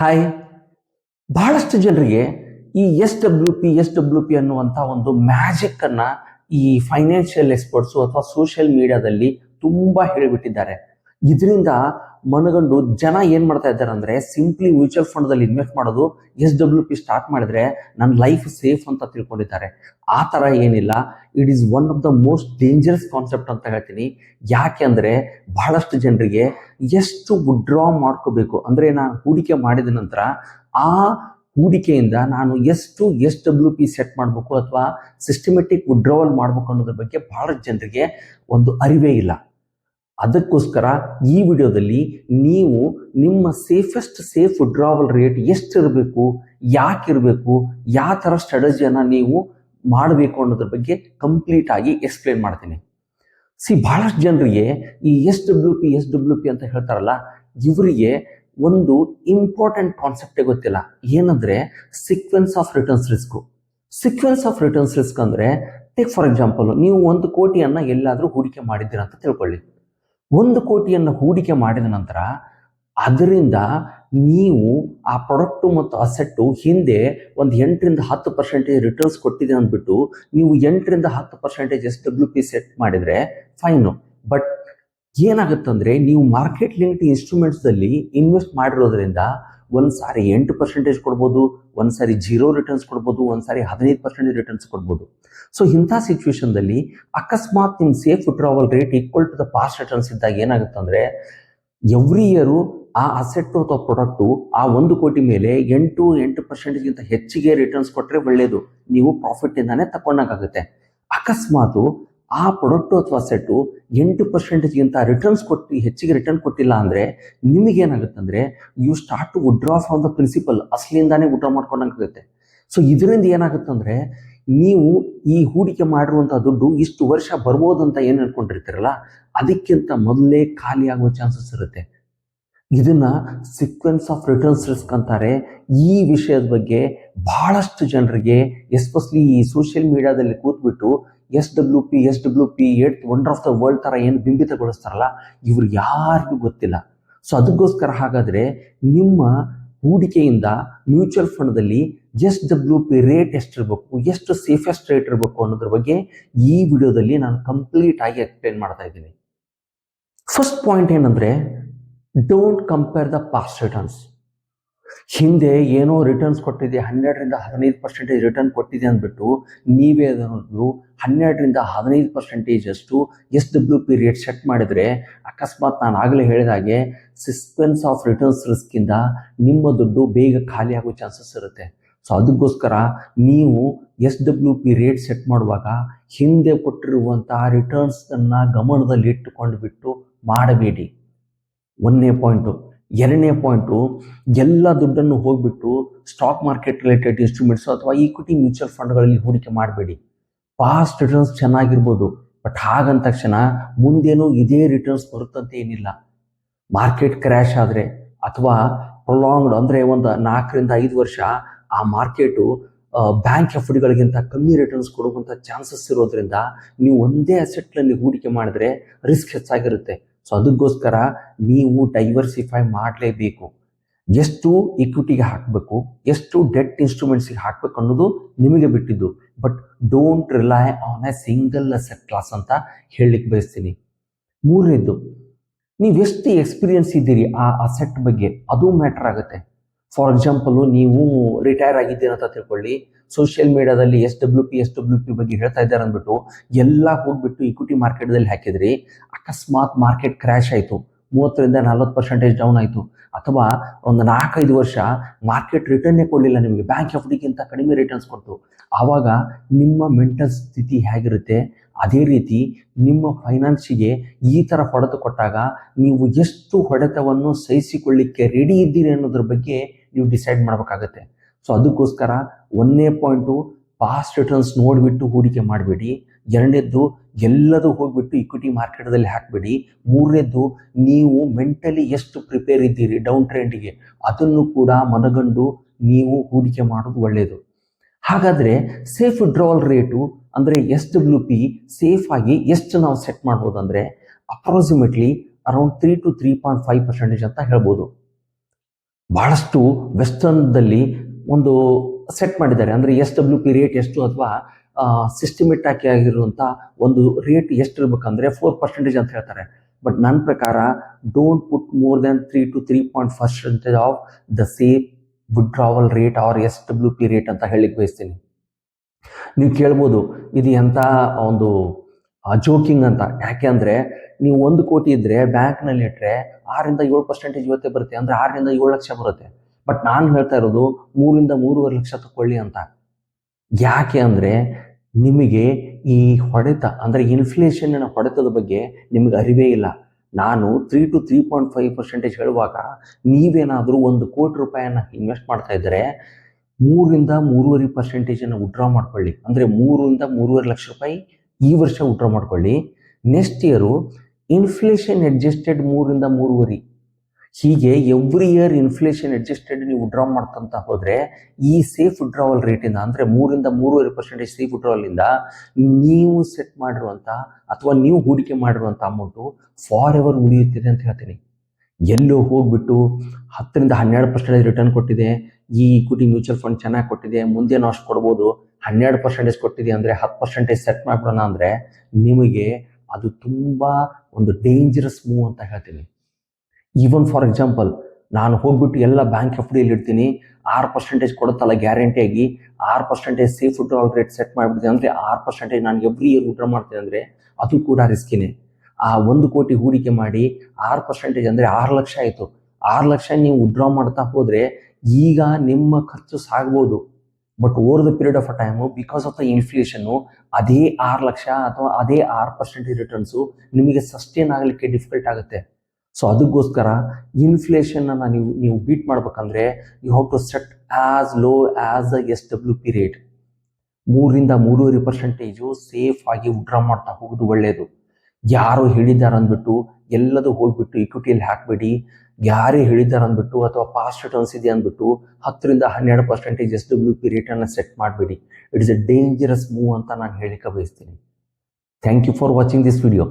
Hi ಬಹಳಷ್ಟು ಜನರಿಗೆ ಈ S W P S W P ಅನ್ನುವಂಥ ಒಂದು ಮ್ಯಾಜಿಕ್ ಅನ್ನ ಈ ಫೈನಾನ್ಷಿಯಲ್ ಎಕ್ಸ್ಪರ್ಟ್ಸು ಅಥವಾ ಸೋಷಿಯಲ್ ಮೀಡಿಯಾದಲ್ಲಿ ತುಂಬಾ ಹೇಳಿಬಿಟ್ಟಿದ್ದಾರೆ. ಇದರಿಂದ ಮನಗಂಡು ಜನ ಏನ್ ಮಾಡ್ತಾ ಇದ್ದಾರೆ ಅಂದ್ರೆ ಸಿಂಪ್ಲಿ ಮ್ಯೂಚುವಲ್ ಫಂಡ್ ದಲ್ಲಿ ಇನ್ವೆಸ್ಟ್ ಮಾಡೋದು ಎಸ್ ಡಬ್ಲ್ಯೂ ಪಿ ಸ್ಟಾರ್ಟ್ ಮಾಡಿದ್ರೆ ನನ್ನ ಲೈಫ್ ಸೇಫ್ ಅಂತ ತಿಳ್ಕೊಂಡಿದ್ದಾರೆ. ಆ ತರ ಏನಿಲ್ಲ. It is one of the most dangerous concept ಅಂತ ಹೇಳ್ತೀನಿ. ಯಾಕೆ ಅಂದ್ರೆ ಬಹಳಷ್ಟು ಜನರಿಗೆ ಎಷ್ಟು ವಿಡ್ರಾ ಮಾಡ್ಕೋಬೇಕು ಅಂದ್ರೆ ನಾನು ಹೂಡಿಕೆ ಮಾಡಿದ ನಂತರ ಆ ಹೂಡಿಕೆಯಿಂದ ನಾನು ಎಷ್ಟು ಎಸ್ ಡಬ್ಲ್ಯೂ ಪಿ ಸೆಟ್ ಮಾಡಬೇಕು ಅಥವಾ ಸಿಸ್ಟಮೆಟಿಕ್ ವಿಡ್ರಾವಲ್ ಮಾಡಬೇಕು ಅನ್ನೋದ್ರ ಬಗ್ಗೆ ಬಹಳಷ್ಟು ಜನರಿಗೆ ಒಂದು ಅರಿವೇ ಇಲ್ಲ. ಅದಕ್ಕೋಸ್ಕರ ಈ ವಿಡಿಯೋದಲ್ಲಿ ನೀವು ನಿಮ್ಮ ಸೇಫೆಸ್ಟ್ ಸೇಫ್ ವಿಡ್ರಾವಲ್ ರೇಟ್ ಎಷ್ಟಿರಬೇಕು, ಯಾಕಿರಬೇಕು, ಯಾವ ಥರ ಸ್ಟ್ರಾಟಜಿಯನ್ನು ನೀವು ಮಾಡಬೇಕು ಅನ್ನೋದ್ರ ಬಗ್ಗೆ ಕಂಪ್ಲೀಟ್ ಆಗಿ ಎಕ್ಸ್ಪ್ಲೇನ್ ಮಾಡ್ತೀನಿ. ಸಿ ಭಾಳಷ್ಟು ಜನರಿಗೆ ಈ S W P S W P ಅಂತ ಹೇಳ್ತಾರಲ್ಲ, ಇವರಿಗೆ ಒಂದು ಇಂಪಾರ್ಟೆಂಟ್ ಕಾನ್ಸೆಪ್ಟೇ ಗೊತ್ತಿಲ್ಲ. ಏನಂದ್ರೆ sequence of returns risk sequence of returns risk ಅಂದ್ರೆ ಟೇಕ್ ಫಾರ್ ಎಕ್ಸಾಂಪಲ್ ನೀವು ಒಂದು ಕೋಟಿಯನ್ನ ಎಲ್ಲಾದರೂ ಹೂಡಿಕೆ ಮಾಡಿದ್ದೀರಾ ಅಂತ ತಿಳ್ಕೊಳ್ಳಿ. ಒಂದು ಕೋಟಿಯನ್ನು ಹೂಡಿಕೆ ಮಾಡಿದ ನಂತರ ಅದರಿಂದ ನೀವು ಆ ಪ್ರಾಡಕ್ಟು ಮತ್ತು ಅಸೆಟ್ಟು ಹಿಂದೆ ಒಂದು ಎಂಟರಿಂದ ಹತ್ತು ಪರ್ಸೆಂಟೇಜ್ ರಿಟರ್ನ್ಸ್ ಕೊಟ್ಟಿದೆ ಅಂದ್ಬಿಟ್ಟು ನೀವು ಎಂಟರಿಂದ ಹತ್ತು percentage S W P set ಮಾಡಿದರೆ ಫೈನು ಬಟ್ ಏನಾಗುತ್ತಂದ್ರೆ ನೀವು ಮಾರ್ಕೆಟ್ ಲಿಂಕ್ಡ್ ಇನ್ಸ್ಟ್ರೂಮೆಂಟ್ಸಲ್ಲಿ ಇನ್ವೆಸ್ಟ್ ಮಾಡಿರೋದ್ರಿಂದ ಒಂದು ಸಾರಿ ಎಂಟು ಪರ್ಸೆಂಟೇಜ್ ಕೊಡ್ಬೋದು, ಒಂದು ಸಾರಿ ಜೀರೋ ರಿಟರ್ನ್ಸ್ ಕೊಡ್ಬೋದು, ಒಂದು ಸಾರಿ ಹದಿನೈದು ಪರ್ಸೆಂಟೇಜ್ ರಿಟರ್ನ್ಸ್ ಕೊಡ್ಬೋದು. ಸೊ ಇಂಥ ಸಿಚುವೇಶನ್ದಲ್ಲಿ ಅಕಸ್ಮಾತ್ ನಿಮ್ಮ safe withdrawal rate equal to the past returns ಇದ್ದಾಗ ಏನಾಗುತ್ತೆ ಅಂದರೆ ಎವ್ರಿ ಇಯರು ಆ ಅಸೆಟ್ ಅಥವಾ ಪ್ರಾಡಕ್ಟು ಆ ಒಂದು ಕೋಟಿ ಮೇಲೆ ಎಂಟು ಎಂಟು ಪರ್ಸೆಂಟೇಜ್ಗಿಂತ ಹೆಚ್ಚಿಗೆ ರಿಟರ್ನ್ಸ್ ಕೊಟ್ಟರೆ ಒಳ್ಳೆಯದು ನೀವು ಪ್ರಾಫಿಟ್ ಪ್ರಾಫಿಟ್ಟಿಂದಾನೇ ತಗೊಂಡಾಗುತ್ತೆ ಅಕಸ್ಮಾತು ಆ ಪ್ರಾಡಕ್ಟು ಅಥವಾ ಸೆಟ್ಟು ಎಂಟು ಪರ್ಸೆಂಟೇಜ್ಗಿಂತ ರಿಟರ್ನ್ಸ್ ಕೊಟ್ಟು, ಹೆಚ್ಚಿಗೆ ರಿಟರ್ನ್ ಕೊಟ್ಟಿಲ್ಲ ಅಂದರೆ ನಿಮಗೇನಾಗುತ್ತೆ ಅಂದರೆ you start to withdraw from the principal ಅಸಲಿಂದಾನೇ withdraw ಮಾಡ್ಕೊಂಡಂಗಾಗುತ್ತೆ. ಸೊ ಇದರಿಂದ ಏನಾಗುತ್ತೆ ಅಂದರೆ ನೀವು ಈ ಹೂಡಿಕೆ ಮಾಡಿರುವಂಥ ದುಡ್ಡು ಇಷ್ಟು ವರ್ಷ ಬರ್ಬೋದು ಅಂತ ಏನು ಹೇಳ್ಕೊಂಡಿರ್ತೀರಲ್ಲ ಅದಕ್ಕಿಂತ ಮೊದಲೇ ಖಾಲಿ ಚಾನ್ಸಸ್ ಇರುತ್ತೆ. ಇದನ್ನ ಸೀಕ್ವೆನ್ಸ್ ಆಫ್ ರಿಟರ್ನ್ಸ್ ರಿಸ್ಕ್ ಅಂತಾರೆ. ಈ ವಿಷಯದ ಬಗ್ಗೆ ಬಹಳಷ್ಟು ಜನರಿಗೆ ಎಸ್ಪೆಷಲಿ ಈ ಸೋಷಿಯಲ್ ಮೀಡಿಯಾದಲ್ಲಿ ಕೂತ್ಬಿಟ್ಟು S W P S W P eighth wonder of the world ಥರ ಏನು ಬಿಂಬಿತಗೊಳಿಸ್ತಾರಲ್ಲ, ಇವ್ರು ಯಾರಿಗೂ ಗೊತ್ತಿಲ್ಲ. ಸೊ ಅದಕ್ಕೋಸ್ಕರ ಹಾಗಾದರೆ ನಿಮ್ಮ ಹೂಡಿಕೆಯಿಂದ ಮ್ಯೂಚುವಲ್ ಫಂಡ್ದಲ್ಲಿ ಎಸ್ ಡಬ್ಲ್ಯೂ ಪಿ ರೇಟ್ ಎಷ್ಟಿರಬೇಕು, ಎಷ್ಟು ಸೇಫೆಸ್ಟ್ ರೇಟ್ ಇರಬೇಕು ಅನ್ನೋದ್ರ ಬಗ್ಗೆ ಈ ವಿಡಿಯೋದಲ್ಲಿ ನಾನು ಕಂಪ್ಲೀಟ್ ಆಗಿ ಎಕ್ಸ್ಪ್ಲೇನ್ ಮಾಡ್ತಾ ಇದ್ದೀನಿ. ಫಸ್ಟ್ ಪಾಯಿಂಟ್ ಏನಂದ್ರೆ don't compare the past returns ಹಿಂದೆ ಏನೋ ರಿಟರ್ನ್ಸ್ ಕೊಟ್ಟಿದೆ ಹನ್ನೆರಡರಿಂದ ಹದಿನೈದು ಪರ್ಸೆಂಟೇಜ್ ರಿಟರ್ನ್ ಕೊಟ್ಟಿದೆ ಅಂದ್ಬಿಟ್ಟು ನೀವೇ ಅದನ್ನು ಹನ್ನೆರಡರಿಂದ ಹದಿನೈದು ಪರ್ಸೆಂಟೇಜ್ ಅಷ್ಟು S W P rate set ಮಾಡಿದರೆ, ಅಕಸ್ಮಾತ್ ನಾನು ಆಗಲೇ ಹೇಳಿದ ಹಾಗೆ ಸಿಸ್ಪೆನ್ಸ್ ಆಫ್ ರಿಟರ್ನ್ಸ್ ರಿಸ್ಕಿಂದ ನಿಮ್ಮ ದುಡ್ಡು ಬೇಗ ಖಾಲಿ ಆಗೋ ಚಾನ್ಸಸ್ ಇರುತ್ತೆ. ಸೊ ಅದಕ್ಕೋಸ್ಕರ ನೀವು S W P rate set ಮಾಡುವಾಗ ಹಿಂದೆ ಕೊಟ್ಟಿರುವಂಥ ರಿಟರ್ನ್ಸನ್ನು ಗಮನದಲ್ಲಿ ಇಟ್ಟುಕೊಂಡು ಬಿಟ್ಟು ಮಾಡಬೇಡಿ. ಒಂದನೇ ಪಾಯಿಂಟು ಎರಡನೇ ಪಾಯಿಂಟು, ಎಲ್ಲ ದುಡ್ಡನ್ನು ಹೋಗ್ಬಿಟ್ಟು ಸ್ಟಾಕ್ ಮಾರ್ಕೆಟ್ ರಿಲೇಟೆಡ್ ಇನ್ಸ್ಟ್ರೂಮೆಂಟ್ಸ್ ಅಥವಾ ಈಕ್ವಿಟಿ ಮ್ಯೂಚುವಲ್ ಫಂಡ್ಗಳಲ್ಲಿ ಹೂಡಿಕೆ ಮಾಡಬೇಡಿ. ಪಾಸ್ಟ್ ರಿಟರ್ನ್ಸ್ ಚೆನ್ನಾಗಿರ್ಬೋದು ಬಟ್ ಹಾಗಂದ ತಕ್ಷಣ ಮುಂದೇನು ಇದೇ ರಿಟರ್ನ್ಸ್ ಬರುತ್ತಂತ ಏನಿಲ್ಲ. ಮಾರ್ಕೆಟ್ ಕ್ರ್ಯಾಶ್ ಆದರೆ ಅಥವಾ ಪ್ರೊಲಾಂಗ್ಡ್ ಅಂದರೆ ಒಂದು ನಾಲ್ಕರಿಂದ ಐದು ವರ್ಷ ಆ ಮಾರ್ಕೆಟು ಬ್ಯಾಂಕ್ ಎಫ್ ಡಿಗಳಿಗಿಂತ ಕಮ್ಮಿ ರಿಟರ್ನ್ಸ್ ಕೊಡುವಂಥ ಚಾನ್ಸಸ್ ಇರೋದ್ರಿಂದ ನೀವು ಒಂದೇ ಅಸೆಟ್ನಲ್ಲಿ ಹೂಡಿಕೆ ಮಾಡಿದ್ರೆ ರಿಸ್ಕ್ ಹೆಚ್ಚಾಗಿರುತ್ತೆ. ಸೊ ಅದಕ್ಕೋಸ್ಕರ ನೀವು ಡೈವರ್ಸಿಫೈ ಮಾಡಲೇಬೇಕು. ಎಷ್ಟು ಇಕ್ವಿಟಿಗೆ ಹಾಕಬೇಕು, ಎಷ್ಟು ಡೆಟ್ ಇನ್ಸ್ಟ್ರೂಮೆಂಟ್ಸಿಗೆ ಹಾಕಬೇಕು ಅನ್ನೋದು ನಿಮಗೆ ಬಿಟ್ಟಿದ್ದು. But don't rely on a single asset class ಅಂತ ಹೇಳಲಿಕ್ಕೆ ಬಯಸ್ತೀನಿ. ಮೂರನೇದು ನೀವು ಎಷ್ಟು ಎಕ್ಸ್ಪೀರಿಯನ್ಸ್ ಇದ್ದೀರಿ ಆ ಅಸೆಟ್ ಬಗ್ಗೆ? ಅದು ಮ್ಯಾಟರ್ ಆಗುತ್ತೆ. ಫಾರ್ ಎಕ್ಸಾಂಪಲು ನೀವು ರಿಟೈರ್ ಆಗಿದ್ದೀರ ಅಂತ ತಿಳ್ಕೊಳ್ಳಿ. ಸೋಷಿಯಲ್ ಮೀಡಿಯಾದಲ್ಲಿ S W P S W P ಬಗ್ಗೆ ಹೇಳ್ತಾ ಇದ್ದಾರೆ ಅಂದ್ಬಿಟ್ಟು ಎಲ್ಲ ಹೋಗ್ಬಿಟ್ಟು ಇಕ್ವಿಟಿ ಮಾರ್ಕೆಟ್ದಲ್ಲಿ ಹಾಕಿದ್ರಿ. ಅಕಸ್ಮಾತ್ ಮಾರ್ಕೆಟ್ ಕ್ರ್ಯಾಶ್ ಆಯಿತು. ಮೂವತ್ತರಿಂದ ನಲ್ವತ್ತು ಪರ್ಸೆಂಟೇಜ್ ಡೌನ್ ಆಯಿತು. ಅಥವಾ ಒಂದು ನಾಲ್ಕೈದು ವರ್ಷ ಮಾರ್ಕೆಟ್ ರಿಟರ್ನೇ ಕೊಡಲಿಲ್ಲ ನಿಮಗೆ. ಬ್ಯಾಂಕ್ ಎಫ್ ಡಿಗಿಂತ ಕಡಿಮೆ ರಿಟರ್ನ್ಸ್ ಕೊಡ್ತು. ಆವಾಗ ನಿಮ್ಮ ಮೆಂಟಲ್ ಸ್ಥಿತಿ ಹೇಗಿರುತ್ತೆ? ಅದೇ ರೀತಿ ನಿಮ್ಮ ಫೈನಾನ್ಸಿಗೆ ಈ ಥರ ಹೊಡೆತ ಕೊಟ್ಟಾಗ ನೀವು ಎಷ್ಟು ಹೊಡೆತವನ್ನು ಸಹಿಸಿಕೊಳ್ಳಿಕ್ಕೆ ರೆಡಿ ಇದ್ದೀರಿ ಅನ್ನೋದ್ರ ಬಗ್ಗೆ ನೀವು ಡಿಸೈಡ್ ಮಾಡಬೇಕಾಗತ್ತೆ. ಸೊ ಅದಕ್ಕೋಸ್ಕರ ಒಂದನೇ ಪಾಯಿಂಟು ಪಾಸ್ಟ್ ರಿಟರ್ನ್ಸ್ ನೋಡಿಬಿಟ್ಟು ಹೂಡಿಕೆ ಮಾಡಬೇಡಿ. ಎರಡನೇದ್ದು ಎಲ್ಲದೂ ಹೋಗ್ಬಿಟ್ಟು ಇಕ್ವಿಟಿ ಮಾರ್ಕೆಟ್ದಲ್ಲಿ ಹಾಕಬೇಡಿ. ಮೂರನೇದ್ದು ನೀವು ಮೆಂಟಲಿ ಎಷ್ಟು ಪ್ರಿಪೇರ್ ಇದ್ದೀರಿ ಡೌನ್ ಟ್ರೆಂಡಿಗೆ ಅದನ್ನು ಕೂಡ ಮನಗಂಡು ನೀವು ಹೂಡಿಕೆ ಮಾಡೋದು ಒಳ್ಳೆಯದು ಹಾಗಾದರೆ ಸೇಫ್ ವಿಡ್ರಾವಲ್ ರೇಟು ಅಂದರೆ ಎಸ್ ಡಬ್ಲ್ಯೂ ಪಿ ಸೇಫ್ ಆಗಿ ಎಷ್ಟು ನಾವು ಸೆಟ್ ಮಾಡ್ಬೋದು ಅಂದರೆ approximately around three to three point five percentage ಅಂತ ಹೇಳ್ಬೋದು. ಬಹಳಷ್ಟು ವೆಸ್ಟರ್ನ್ದಲ್ಲಿ ಒಂದು ಸೆಟ್ ಮಾಡಿದ್ದಾರೆ. ಅಂದರೆ ಎಸ್ ಡಬ್ಲ್ಯೂ ಪಿ ರೇಟ್ ಎಷ್ಟು ಅಥವಾ ಸಿಸ್ಟಮೆಟಿಕ್ ಆಗಿರುವಂಥ ಒಂದು ರೇಟ್ ಎಷ್ಟು ಇರಬೇಕಂದ್ರೆ ಫೋರ್ ಪರ್ಸೆಂಟೇಜ್ ಅಂತ ಹೇಳ್ತಾರೆ. ಬಟ್ ನನ್ನ ಪ್ರಕಾರ don't put more than three to three point percentage of the same withdrawal rate or S W P rate ಅಂತ ಹೇಳಿಕ್ ಬಯಸ್ತೀನಿ. ನೀವು ಕೇಳ್ಬೋದು, ಇದು ಎಂಥ ಒಂದು ಜೋಕಿಂಗ್ ಅಂತ. ಯಾಕೆ ಅಂದರೆ ನೀವು ಒಂದು ಕೋಟಿ ಇದ್ದರೆ ಬ್ಯಾಂಕ್ನಲ್ಲಿ ಇಟ್ಟರೆ ಆರಿಂದ ಏಳು ಪರ್ಸೆಂಟೇಜ್ ಇವತ್ತೇ ಬರುತ್ತೆ. ಅಂದರೆ ಆರರಿಂದ ಏಳು ಲಕ್ಷ ಬರುತ್ತೆ. ಬಟ್ ನಾನು ಹೇಳ್ತಾ ಇರೋದು ಮೂರಿಂದ ಮೂರುವರೆ ಲಕ್ಷ ತಗೊಳ್ಳಿ ಅಂತ. ಯಾಕೆ ಅಂದರೆ ನಿಮಗೆ ಈ ಹೊಡೆತ, ಅಂದರೆ ಇನ್ಫ್ಲೇಷನ್ನ ಹೊಡೆತದ ಬಗ್ಗೆ ನಿಮಗೆ ಅರಿವೇ ಇಲ್ಲ. ನಾನು three to three point five percentage ಹೇಳುವಾಗ ನೀವೇನಾದರೂ ಒಂದು ಕೋಟಿ ರೂಪಾಯಿಯನ್ನು ಇನ್ವೆಸ್ಟ್ ಮಾಡ್ತಾ ಇದ್ದರೆ ಮೂರಿಂದ ಮೂರುವರೆ ಪರ್ಸೆಂಟೇಜನ್ನು ವಿಡ್ರಾ ಮಾಡ್ಕೊಳ್ಳಿ. ಅಂದರೆ ಮೂರಿಂದ ಮೂರುವರೆ ಲಕ್ಷ ರೂಪಾಯಿ ಈ ವರ್ಷ ವಿಡ್ರಾ ಮಾಡ್ಕೊಳ್ಳಿ. ನೆಕ್ಸ್ಟ್ ಇಯರು ಇನ್ಫ್ಲೇಷನ್ ಅಡ್ಜಸ್ಟೆಡ್ ಮೂರಿಂದ ಮೂರುವರೆ. ಹೀಗೆ ಎವ್ರಿ ಇಯರ್ ಇನ್ಫ್ಲೇಷನ್ ಅಡ್ಜಸ್ಟೆಡ್ ನೀವು ಡ್ರಾ ಮಾಡ್ಕೊಂತ ಹೋದರೆ ಈ ಸೇಫ್ ವಿಡ್ರಾವಲ್ ರೇಟಿಂದ ಅಂದರೆ ಮೂರಿಂದ ಮೂರುವರೆ ಪರ್ಸೆಂಟೇಜ್ ಸೇಫ್ ವಿಡ್ರಾವಲಿಂದ ನೀವು ಸೆಟ್ ಮಾಡಿರುವಂಥ ಅಥವಾ ನೀವು ಹೂಡಿಕೆ ಮಾಡಿರುವಂಥ ಅಮೌಂಟು ಫಾರ್ ಎವರ್ ಉಳಿಯುತ್ತಿದೆ ಅಂತ ಹೇಳ್ತೀನಿ. ಎಲ್ಲೋ ಹೋಗ್ಬಿಟ್ಟು ಹತ್ತರಿಂದ ಹನ್ನೆರಡು ಪರ್ಸೆಂಟೇಜ್ ರಿಟರ್ನ್ ಕೊಟ್ಟಿದೆ, ಈ ಇಕ್ವಿಟಿ ಮ್ಯೂಚುವಲ್ ಫಂಡ್ ಚೆನ್ನಾಗಿ ಕೊಟ್ಟಿದೆ, ಮುಂದೆ ಅಷ್ಟು ಕೊಡ್ಬೋದು, ಹನ್ನೆರಡು ಪರ್ಸೆಂಟೇಜ್ ಕೊಟ್ಟಿದೆ ಅಂದರೆ ಹತ್ತು ಪರ್ಸೆಂಟೇಜ್ ಸೆಟ್ ಮಾಡ್ಬಿಡೋಣ ಅಂದರೆ ನಿಮಗೆ ಅದು ತುಂಬ ಒಂದು ಡೇಂಜರಸ್ ಮೂವ್ ಅಂತ ಹೇಳ್ತೀನಿ. ಈವನ್ ಫಾರ್ ಎಕ್ಸಾಂಪಲ್ ನಾನು ಹೋಗ್ಬಿಟ್ಟು ಎಲ್ಲ ಬ್ಯಾಂಕ್ ಎಫ್ ಡಿಯಲ್ಲಿ ಇಡ್ತೀನಿ, ಆರು ಪರ್ಸೆಂಟೇಜ್ ಕೊಡುತ್ತಲ್ಲ ಗ್ಯಾರಂಟಿಯಾಗಿ ಆರು percentage safe withdrawal rate set ಮಾಡಿಬಿಡ್ತೀನಿ ಅಂದರೆ ಆರು ಪರ್ಸೆಂಟೇಜ್ ನಾನು ಎವ್ರಿ ಇಯರ್ ವಿಡ್ರಾ ಮಾಡ್ತೀನಿ ಅಂದರೆ ಅದು ಕೂಡ ರಿಸ್ಕಿನೇ ಆ ಒಂದು ಕೋಟಿ ಹೂಡಿಕೆ ಮಾಡಿ ಆರು ಪರ್ಸೆಂಟೇಜ್ ಅಂದರೆ ಆರು ಲಕ್ಷ ಆಯಿತು. ಆರು ಲಕ್ಷ ನೀವು ವಿಡ್ರಾ ಮಾಡ್ತಾ ಹೋದರೆ ಈಗ ನಿಮ್ಮ ಖರ್ಚು ಸಾಗ್ಬೋದು. But over the period of a time because of the inflation ಅದೇ ಆರು ಲಕ್ಷ ಅಥವಾ ಅದೇ ಆರು ಪರ್ಸೆಂಟೇಜ್ ರಿಟರ್ನ್ಸು ನಿಮಗೆ ಸಸ್ಟೇನ್ ಆಗಲಿಕ್ಕೆ ಡಿಫಿಕಲ್ಟ್ ಆಗುತ್ತೆ. ಸೊ ಅದಕ್ಕೋಸ್ಕರ ಇನ್ಫ್ಲೇಷನ್ನ ನೀವು ನೀವು ಬೀಟ್ ಮಾಡ್ಬೇಕಂದ್ರೆ you have to set as low as a S W P rate ಮೂರಿಂದ ಮೂರುವರೆ ಪರ್ಸೆಂಟೇಜು ಸೇಫ್ ಆಗಿ ವಿಡ್ರಾ ಮಾಡ್ತಾ ಹೋಗೋದು ಒಳ್ಳೆಯದು ಯಾರು ಹೇಳಿದ್ದಾರೆ ಅಂದ್ಬಿಟ್ಟು ಎಲ್ಲದೂ ಹೋಗ್ಬಿಟ್ಟು ಇಕ್ವಿಟಿಯಲ್ಲಿ ಹಾಕಬೇಡಿ. ಯಾರೇ ಹೇಳಿದ್ದಾರೆ ಅಂದ್ಬಿಟ್ಟು ಅಥವಾ ಪಾಸ್ಟ್ ರಿಟರ್ನ್ಸ್ ಇದೆ ಅಂದ್ಬಿಟ್ಟು ಹತ್ತರಿಂದ ಹನ್ನೆರಡು ಪರ್ಸೆಂಟೇಜ್ ಎಸ್ ಡಬ್ಲ್ಯೂ ಪಿ ರೇಟನ್ನು ಸೆಟ್ ಮಾಡಬೇಡಿ. It is a dangerous move ಅಂತ ನಾನು ಹೇಳಿಕ ಬಯಸ್ತೀನಿ. Thank you for watching this video